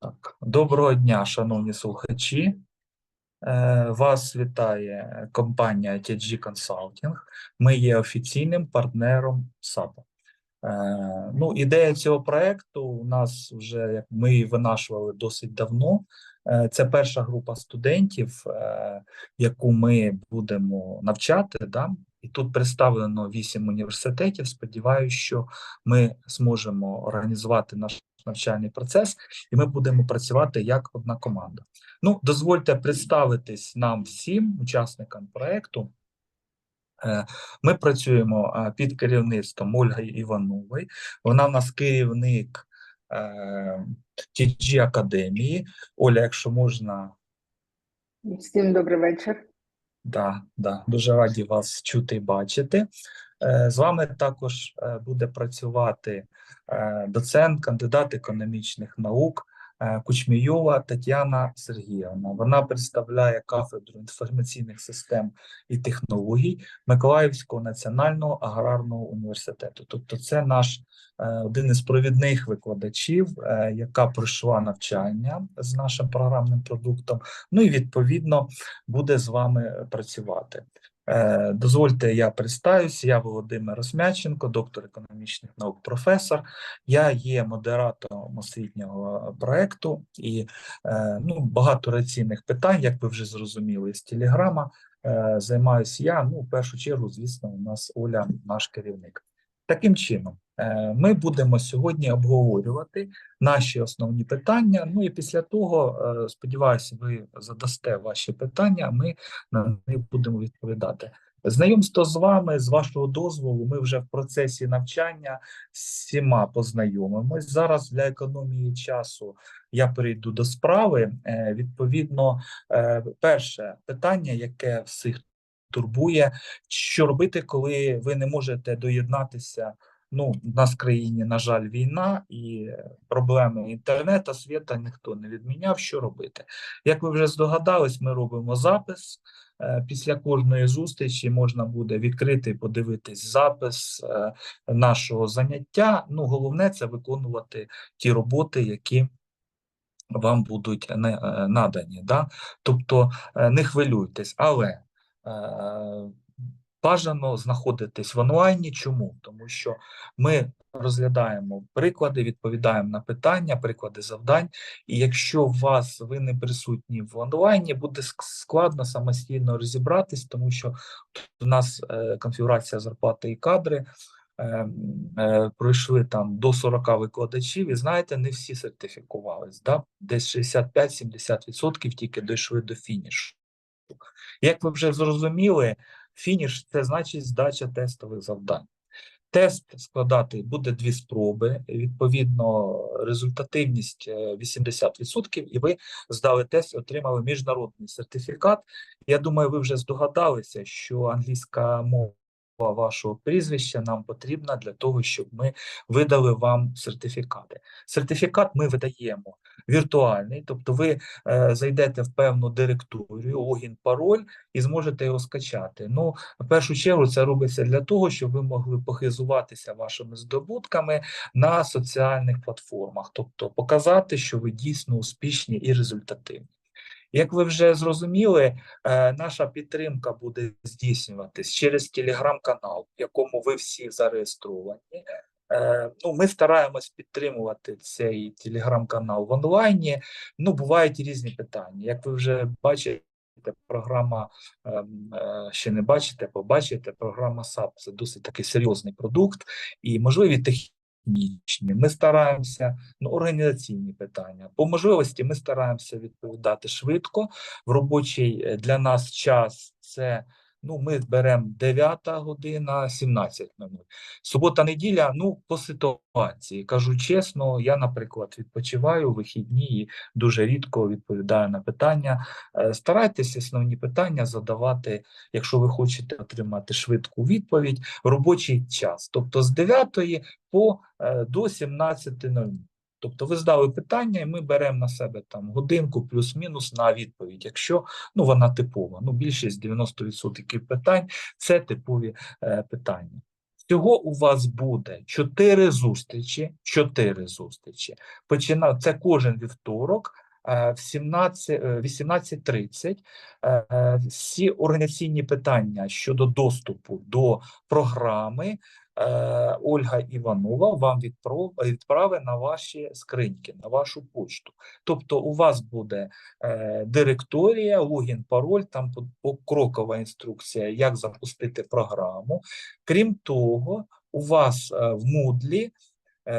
Так, доброго дня, шановні слухачі. Е, Вас вітає компанія TG Consulting. Ми є офіційним партнером САПа. Е, Ну, ідея цього проекту у нас вже як ми її винашували досить давно. Е, Це перша група студентів, яку ми будемо навчати. Да? І тут представлено вісім університетів. Сподіваюся, що ми зможемо організувати наш навчальний процес, і ми будемо працювати як одна команда. Ну, дозвольте представитись нам всім, учасникам проекту. Е, Ми працюємо е, під керівництвом Ольги Іванової. Вона в нас керівник TG Академії. Оля, якщо можна, Всім добрий вечір. да, да, дуже раді вас чути і бачити. Е, З вами також е, буде працювати е, доцент, кандидат економічних наук е, Кучмійова Тетяна Сергіївна. Вона представляє кафедру інформаційних систем і технологій Миколаївського національного аграрного університету. Тобто, це наш е, один із провідних викладачів, е, яка пройшла навчання з нашим програмним продуктом. Ну і відповідно буде з вами працювати. Е, Дозвольте, я представлюсь. Я Володимир Осмяченко, доктор економічних наук, професор. Я є модератором освітнього проекту і е, ну, багато раційних питань, як ви вже зрозуміли, з телеграма. Е, Займаюся я. Ну, в першу чергу, звісно, у нас Оля, наш керівник. Таким чином, е, ми будемо сьогодні обговорювати наші основні питання. Ну і після того, е, сподіваюся, ви задасте ваші питання. Ми на них будемо відповідати. Знайомство з вами, з вашого дозволу, ми вже в процесі навчання всіма познайомимось. Зараз для економії часу я перейду до справи. Е, Відповідно, перше питання, яке всіх турбує, що робити, коли ви не можете доєднатися. Ну, в нас в країні, на жаль, війна і проблеми інтернету, світа ніхто не відміняв. Що робити? Як ви вже здогадались, ми робимо запис. Е, Після кожної зустрічі можна буде відкрити подивитись запис е, нашого заняття. Ну, головне це виконувати ті роботи, які вам будуть е, надані. Да? Тобто не хвилюйтесь, але бажано знаходитись в онлайні. Чому? Тому що ми розглядаємо приклади, відповідаємо на питання, приклади завдань. І якщо у вас ви не присутні в онлайні, буде складно самостійно розібратись, тому що у нас е, конфігурація зарплати і кадри. е, е, Пройшли там до 40 викладачів, і знаєте, не всі сертифікувались. Да? Десь 65-70% тільки дійшли до фінішу. Як ви вже зрозуміли, фініш це значить здача тестових завдань. Тест складати буде дві спроби. Відповідно, результативність е, 80%, і ви здали тест, отримали міжнародний сертифікат. Я думаю, ви вже здогадалися, що англійська мова вашого прізвища нам потрібна для того, щоб ми видали вам сертифікати. Сертифікат ми видаємо віртуальний, тобто ви е, зайдете в певну директорію, логін, пароль і зможете його скачати. Ну, в першу чергу це робиться для того, щоб ви могли похизуватися вашими здобутками на соціальних платформах, тобто показати, що ви дійсно успішні і результативні. Як ви вже зрозуміли, е, наша підтримка буде здійснюватись через телеграм-канал, в якому ви всі зареєстровані. Е, Ну, ми стараємось підтримувати цей телеграм-канал в онлайні. Ну, бувають різні питання. Як ви вже бачите, програма ем, е, ще не бачите, побачите. Програма САП це досить такий серйозний продукт і можливі технічні. Ми стараємося ну, організаційні питання. По можливості ми стараємося відповідати швидко. В робочий е, для нас час це. Ну, ми беремо 9 година, 17.00. Субота, неділя, ну, по ситуації. Кажу чесно, я, наприклад, відпочиваю вихідні і дуже рідко відповідаю на питання. Е, Старайтесь основні питання задавати, якщо ви хочете отримати швидку відповідь, робочий час, тобто з 9 по е, до 17.00. Тобто ви здали питання, і ми беремо на себе там годинку плюс-мінус на відповідь, якщо ну вона типова. Ну більшість 90% питань це типові е, питання. Всього у вас буде чотири зустрічі. Чотири зустрічі. Почина... Це кожен вівторок е, в 17, е, 18.30. Е, е, Всі організаційні питання щодо доступу до програми Ольга Іванова вам відправить на ваші скриньки, на вашу почту. Тобто у вас буде е, директорія, логін, пароль, там по- покрокова інструкція, як запустити програму. Крім того, у вас е, в Moodle е,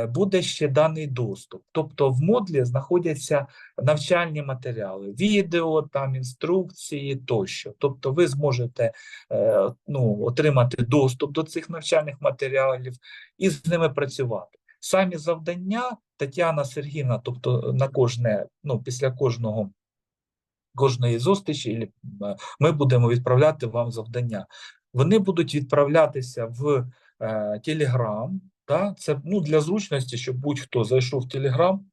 буде ще даний доступ. Тобто в Moodle знаходяться навчальні матеріали, відео, там інструкції тощо. Тобто ви зможете е, ну, отримати доступ до цих навчальних матеріалів і з ними працювати. Самі завдання Тетяна Сергіївна, тобто на кожне, ну, після кожного кожної зустрічі е, ми будемо відправляти вам завдання. Вони будуть відправлятися в е, Та? Це ну, для зручності, щоб будь-хто зайшов в Телеграм,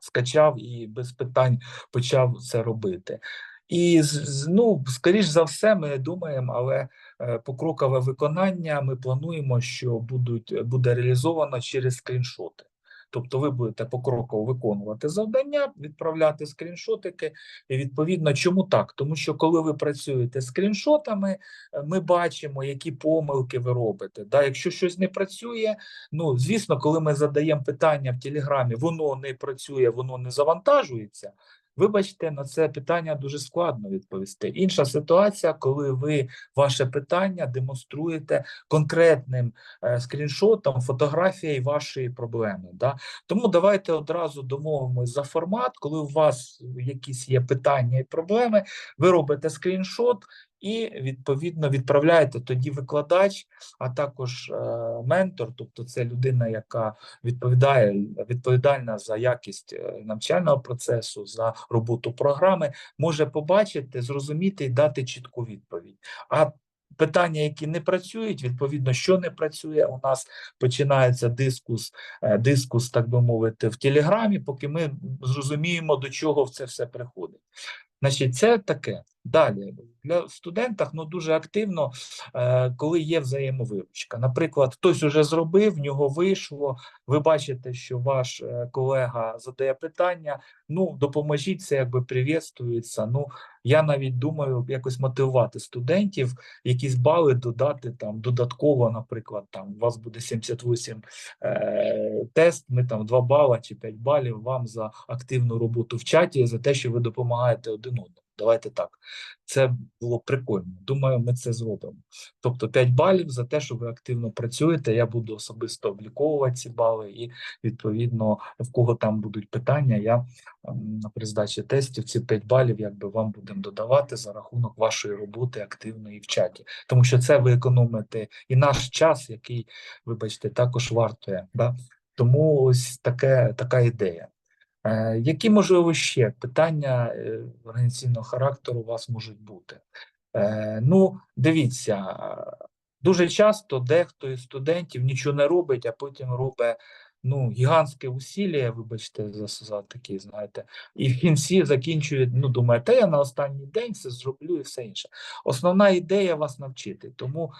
скачав і без питань почав це робити. І ну, скоріш за все, ми думаємо, але е, покрокове виконання ми плануємо, що будуть, буде реалізовано через скріншоти. Тобто ви будете покроково виконувати завдання, відправляти скріншотики. І відповідно, чому так? Тому що коли ви працюєте скріншотами, е, ми бачимо, які помилки ви робите. Да? Якщо щось не працює, ну звісно, коли ми задаємо питання в Телеграмі, воно не працює, воно не завантажується. Вибачте, на це питання дуже складно відповісти. Інша ситуація, коли ви ваше питання демонструєте конкретним е, скріншотом, фотографією вашої проблеми. Да? Тому давайте одразу домовимось за формат, коли у вас якісь є питання і проблеми, ви робите скріншот і відповідно відправляєте тоді викладач, а також е, ментор, тобто це людина, яка відповідає відповідальна за якість е, навчального процесу, за роботу програми, може побачити, зрозуміти і дати чітку відповідь. А питання, які не працюють, відповідно, що не працює, у нас починається дискус, е, дискус, так би мовити, в Телеграмі, поки ми зрозуміємо, до чого це все приходить. Значить, це таке. Далі для студентів ну дуже активно, е, коли є взаємовиручка. Наприклад, хтось уже зробив, в нього вийшло. Ви бачите, що ваш е, колега задає питання. Ну, допоможіть це, якби привітствується. Ну я навіть думаю, якось мотивувати студентів, якісь бали додати там додатково. Наприклад, там у вас буде 78 е, тест. Ми там 2 бала чи 5 балів вам за активну роботу в чаті за те, що ви допомагаєте один одному. Давайте так. Це було прикольно. Думаю, ми це зробимо. Тобто 5 балів за те, що ви активно працюєте. Я буду особисто обліковувати ці бали, і відповідно, в кого там будуть питання, я ем, при здачі тестів ці 5 балів якби вам будемо додавати за рахунок вашої роботи активної в чаті. Тому що це ви економите і наш час, який, вибачте, також вартує. Да? Тому ось таке, така ідея. Е, Які, можливо, ще питання е, організаційного характеру у вас можуть бути? Е, Ну, дивіться, дуже часто дехто із студентів нічого не робить, а потім робить ну, гігантське усілля, вибачте, за, за такі, знаєте, і в кінці закінчує, ну, думає, та я на останній день це зроблю і все інше. Основна ідея вас навчити, тому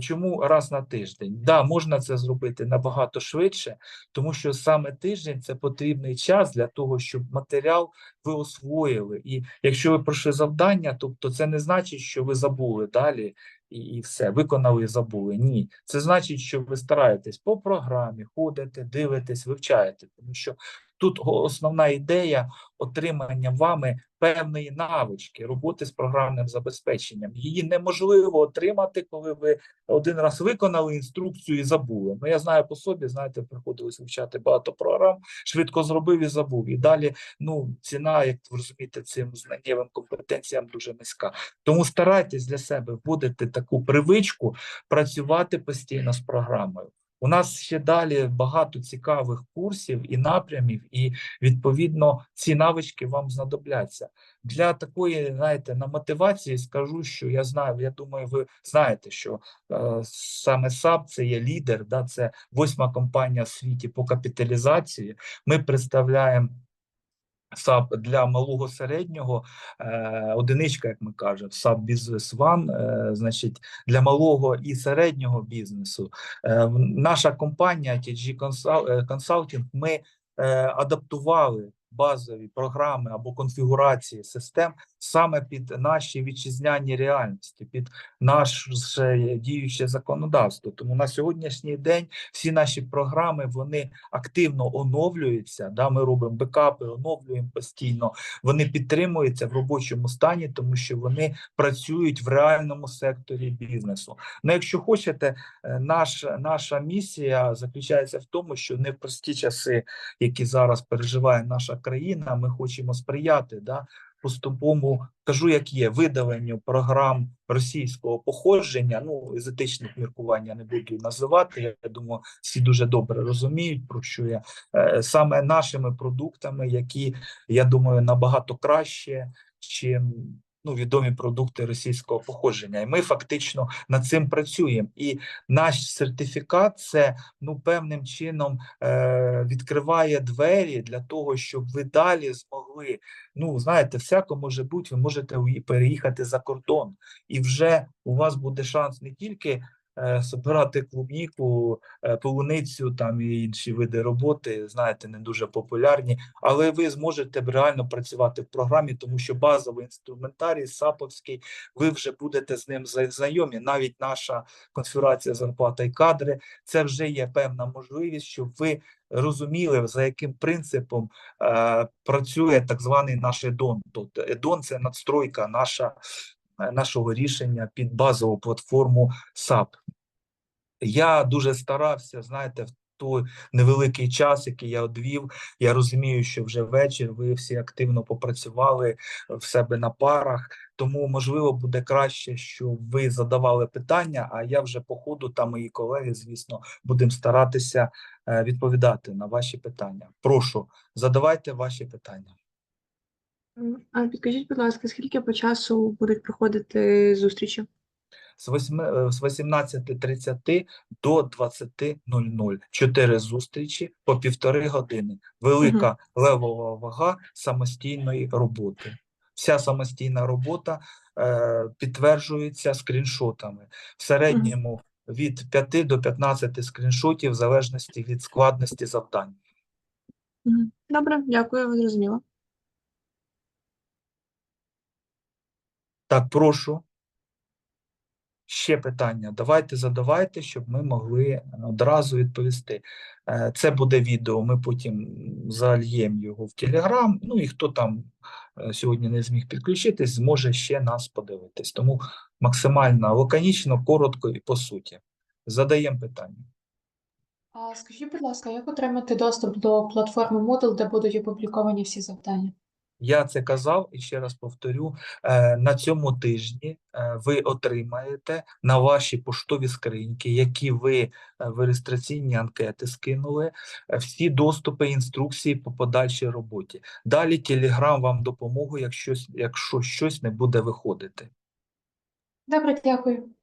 чому раз на тиждень? Да, можна це зробити набагато швидше, тому що саме тиждень це потрібний час для того, щоб матеріал ви освоїли. І якщо ви пройшли завдання, тобто це не значить, що ви забули далі і, і все, виконали і забули. Ні, це значить, що ви стараєтесь по програмі, ходите, дивитесь, вивчаєте, тому що тут основна ідея отримання вами певної навички роботи з програмним забезпеченням. Її неможливо отримати, коли ви один раз виконали інструкцію і забули. Ну я знаю по собі, знаєте, приходилось вивчати багато програм, швидко зробив і забув. І далі ну ціна, як ви розумієте, цим знаннєвим компетенціям дуже низька. Тому старайтесь для себе вводити таку привичку працювати постійно з програмою. У нас ще далі багато цікавих курсів і напрямів, і відповідно ці навички вам знадобляться. Для такої, знаєте, на мотивації скажу, що я знаю, я думаю, ви знаєте, що е, саме САП це є лідер, да, це восьма компанія в світі по капіталізації. Ми представляємо САП для малого середнього, е, одиничка, як ми кажемо, САП Бізнес Ван, е, значить, для малого і середнього бізнесу. Е, наша компанія TG е, Consulting, ми е, адаптували базові програми або конфігурації систем саме під наші вітчизняні реальності, під наше діюче законодавство. Тому на сьогоднішній день всі наші програми вони активно оновлюються. Да, ми робимо бекапи, оновлюємо постійно. Вони підтримуються в робочому стані, тому що вони працюють в реальному секторі бізнесу. Ну, якщо хочете, е, наш, наша місія заключається в тому, що не в прості часи, які зараз переживає наша країна, ми хочемо сприяти да, поступовому, кажу, як є, видаленню програм російського походження. Ну, з етичних міркувань я не буду називати. Я думаю, всі дуже добре розуміють, про що я Е, саме нашими продуктами, які я думаю набагато краще, чим ну, відомі продукти російського походження. І ми фактично над цим працюємо. І наш сертифікат це ну певним чином е, відкриває двері для того, щоб ви далі змогли. Ну, знаєте, всяко може бути, ви можете переїхати за кордон, і вже у вас буде шанс не тільки збирати клубніку, е, полуницю там і інші види роботи, знаєте, не дуже популярні, але ви зможете реально працювати в програмі, тому що базовий інструментарій САПовський, ви вже будете з ним знайомі. Навіть наша конфігурація зарплата і кадри, це вже є певна можливість, щоб ви розуміли, за яким принципом е, працює так званий наш едон. Тобто едон це надстройка наша, е, нашого рішення під базову платформу SAP. Я дуже старався, знаєте, в той невеликий час, який я одвів. Я розумію, що вже вечір ви всі активно попрацювали в себе на парах. Тому можливо буде краще, що ви задавали питання. А я вже по ходу та мої колеги, звісно, будемо старатися е, відповідати на ваші питання. Прошу, задавайте ваші питання. А підкажіть, будь ласка, скільки по часу будуть проходити зустрічі? з восьми- е, з 18.30 до 20.00. Чотири зустрічі по півтори години. Велика левова вага самостійної роботи. Вся самостійна робота е, підтверджується скріншотами. В середньому від 5 до 15 скріншотів в залежності від складності завдань. Добре, дякую, зрозуміло. Так, прошу. Ще питання. Давайте задавайте, щоб ми могли одразу відповісти. Е, Це буде відео, ми потім зальємо його в Телеграм. Ну і хто там е, сьогодні не зміг підключитись, зможе ще нас подивитись. Тому максимально лаконічно, коротко і по суті. Задаємо питання. А скажіть, будь ласка, як отримати доступ до платформи Moodle, де будуть опубліковані всі завдання? Я це казав і ще раз повторю: е, на цьому тижні е, ви отримаєте на ваші поштові скриньки, які ви е, в реєстраційні анкети скинули, всі доступи, інструкції по подальшій роботі. Далі Telegram вам допомогу, якщо, якщо щось не буде виходити. Добре, дякую.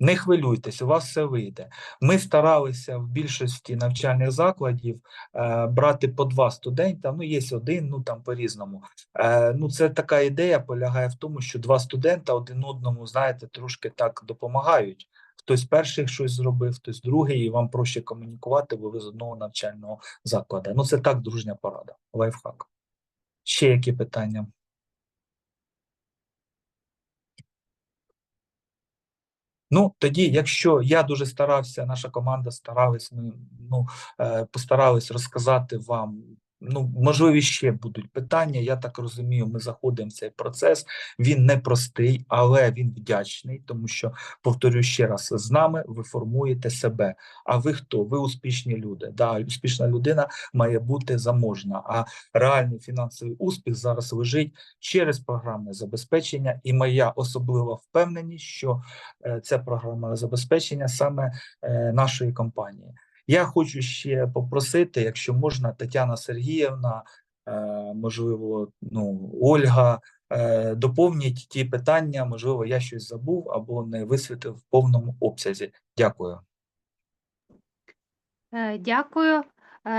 Не хвилюйтесь, у вас все вийде. Ми старалися в більшості навчальних закладів е, брати по два студента. Ну, є один, ну там по-різному. Е, ну, це така ідея полягає в тому, що два студента один одному, знаєте, трошки так допомагають. Хтось перший щось зробив, хтось другий, і вам проще комунікувати, бо ви з одного навчального закладу. Ну, це так дружня порада, лайфхак. Ще які питання? Ну, тоді, якщо я дуже старався, наша команда старалась, ми ну, е, постарались розказати вам. Ну, можливо, ще будуть питання. Я так розумію, ми заходимо в цей процес. Він непростий, але він вдячний, тому що, повторю ще раз, з нами ви формуєте себе. А ви хто? Ви успішні люди. Да, успішна людина має бути заможна. А реальний фінансовий успіх зараз лежить через програмне забезпечення. І моя особлива впевненість, що е, це програмне забезпечення саме е, нашої компанії. Я хочу ще попросити, якщо можна, Тетяна Сергіївна, е, можливо, ну, Ольга, е, доповніть ті питання, можливо, я щось забув або не висвітив в повному обсязі. Дякую. Е, Дякую.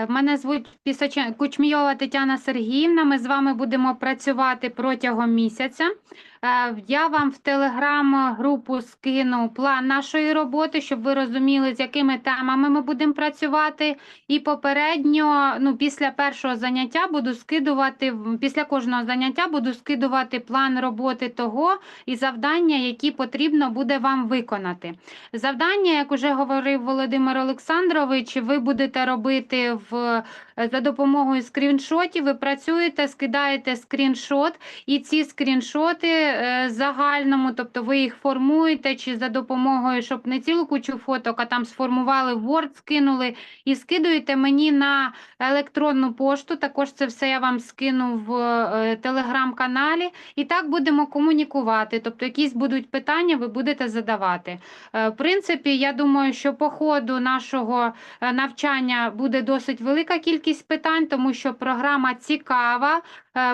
Мене звуть Пісачен... Кучмійова Тетяна Сергіївна. Ми з вами будемо працювати протягом місяця. Е, Я вам в телеграм-групу скину план нашої роботи, щоб ви розуміли, з якими темами ми будемо працювати. І попередньо, ну, після першого заняття буду скидувати, після кожного заняття буду скидувати план роботи того і завдання, які потрібно буде вам виконати. Завдання, як уже говорив Володимир Олександрович, ви будете робити в, за допомогою скріншотів. Ви працюєте, скидаєте скріншот, і ці скріншоти загальному, тобто ви їх формуєте чи за допомогою, щоб не цілу кучу фоток, а там сформували в Word, скинули і скидуєте мені на електронну пошту. Також це все я вам скину в е, телеграм-каналі. І так будемо комунікувати. Тобто, якісь будуть питання, ви будете задавати. Е, В принципі, я думаю, що по ходу нашого е, навчання буде досить велика кількість питань, тому що програма цікава, е,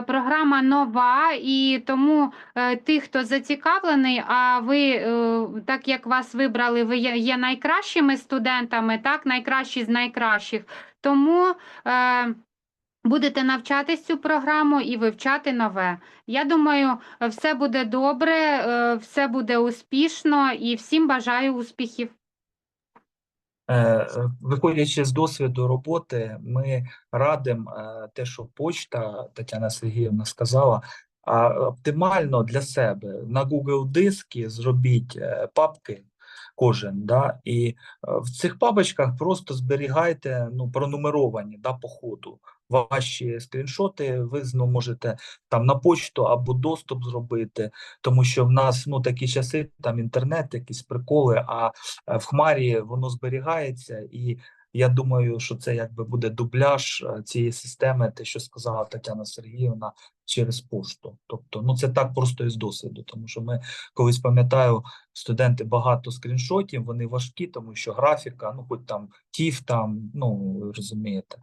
програма нова, і тому е, тих, хто зацікавлений, а ви, е, так як вас вибрали, ви є найкращими студентами, так, найкращі з найкращих. Тому е, будете навчатись цю програму і вивчати нове. Я думаю, е, все буде добре, е, все буде успішно і всім бажаю успіхів. Е, е, Виходячи з досвіду роботи, ми радимо е, те, що почта Тетяна Сергіївна сказала, а оптимально для себе на Google диски зробіть папки кожен, да, і в цих папочках просто зберігайте ну, пронумеровані да, по ходу. Ваші скріншоти ви знову можете там на почту або доступ зробити, тому що в нас ну такі часи, там інтернет, якісь приколи, а е, в Хмарі воно зберігається, і я думаю, що це якби буде дубляж е, цієї системи, те, що сказала Тетяна Сергіївна, через пошту. Тобто, ну це так просто із досвіду, тому що ми колись пам'ятаю, студенти багато скріншотів, вони важкі, тому що графіка, ну хоч там TIFF, там, ну розумієте.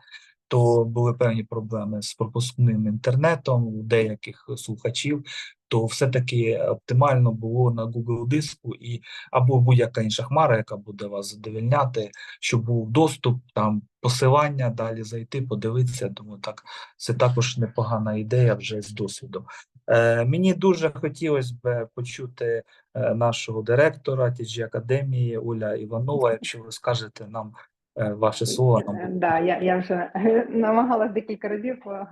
То були певні проблеми з пропускним інтернетом у деяких слухачів, то все-таки оптимально було на Google диску і або будь-яка інша хмара, яка буде вас задовільняти, щоб був доступ, там посилання, далі зайти, подивитися. Думаю, так це також непогана ідея вже з досвіду. Е, мені дуже хотілося б почути е, нашого директора TG Академії Оля Іванова. Якщо ви скажете нам ваше слово, нам Е, Да, я, я вже намагалась декілька разів е,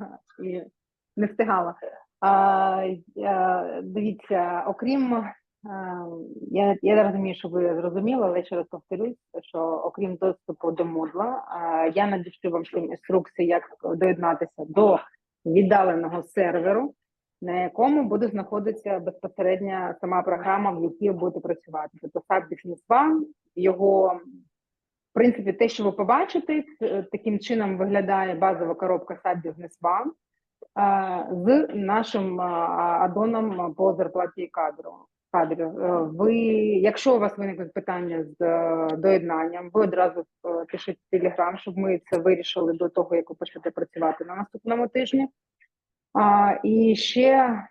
і не встигала. А, дивіться, окрім е, я, я розумію, що ви зрозуміли, але ще раз повторюсь, що окрім доступу до модла, е, я надішлю вам інструкції, як доєднатися до віддаленого серверу, на якому буде знаходитися безпосередньо сама програма, в якій будете працювати. Тобто Business One, його в принципі, те, що ви побачите, таким чином виглядає базова коробка SAP Business One з нашим адоном по зарплаті кадру. кадрів. Е, Ви, якщо у вас виникнуть питання з е, доєднанням, ви одразу е, пишіть Telegram, щоб ми це вирішили до того, як ви почнете працювати на наступному тижні. А, і ще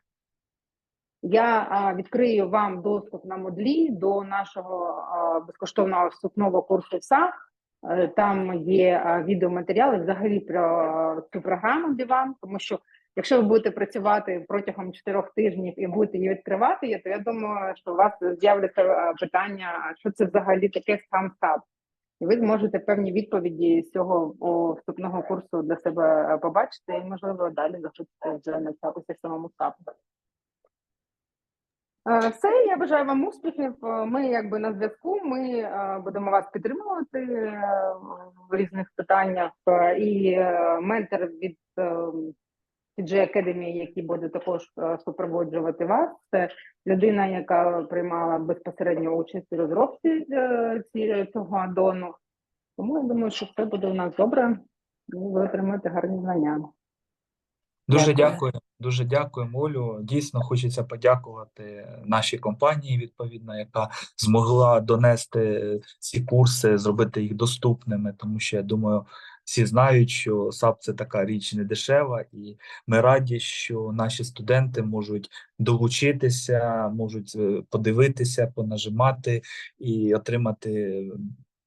я відкрию вам доступ на модлі до нашого безкоштовного вступного курсу ВСА. Е, Там є відеоматеріали взагалі про цю програму Диван, тому що якщо ви будете працювати протягом чотирьох тижнів і будете її відкривати, то я думаю, що у вас з'являться питання, що це взагалі таке сам САП. І ви зможете певні відповіді з цього вступного курсу для себе побачити, і можливо далі захочете вже навчатися самому САПу. Е, Все, я бажаю вам успіхів. Ми якби на зв'язку. Ми е, будемо вас підтримувати е, в різних питаннях. І ментор від TG Academy, який буде також супроводжувати вас. Це людина, яка приймала безпосередньо участь у розробці цього адону. Тому я думаю, що все буде у нас добре. і Ви отримаєте гарні знання. Дуже Дякую. дякую, дуже дякуємо, Олю. Дійсно, хочеться подякувати нашій компанії, відповідно, яка змогла донести ці курси, зробити їх доступними, тому що я думаю, всі знають, що САП це така річ не дешева, і ми раді, що наші студенти можуть долучитися, можуть е, подивитися, понажимати і отримати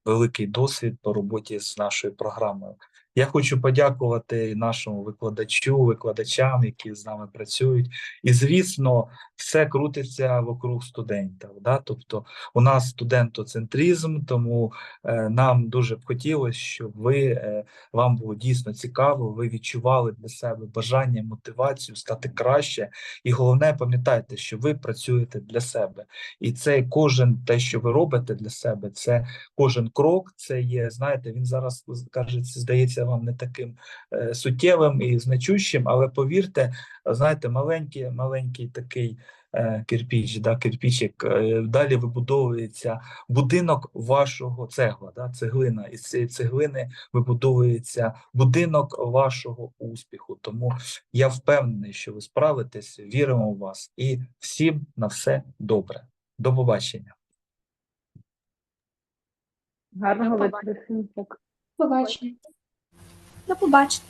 великий досвід по роботі з нашою програмою. Я хочу подякувати нашому викладачу, викладачам, які з нами працюють. І, звісно, все крутиться вокруг студентів. Да? Тобто, у нас студентоцентризм, тому е, нам дуже б хотілося, щоб ви е, вам було дійсно цікаво, ви відчували для себе бажання, мотивацію стати краще. І головне, пам'ятайте, що ви працюєте для себе. І це кожен те, що ви робите для себе, це кожен крок. Це є, знаєте, він зараз кажеться, здається вам не таким е, суттєвим і значущим, але повірте, знаєте, маленький, маленький такий. е, Кирпіч, да, кирпічик, е, далі вибудовується будинок вашого цегла, да, цеглина. Із цієї цеглини вибудовується будинок вашого успіху. Тому я впевнений, що ви справитесь, віримо в вас і всім на все добре. До побачення. Гарного вечора. Побачення. До побачення.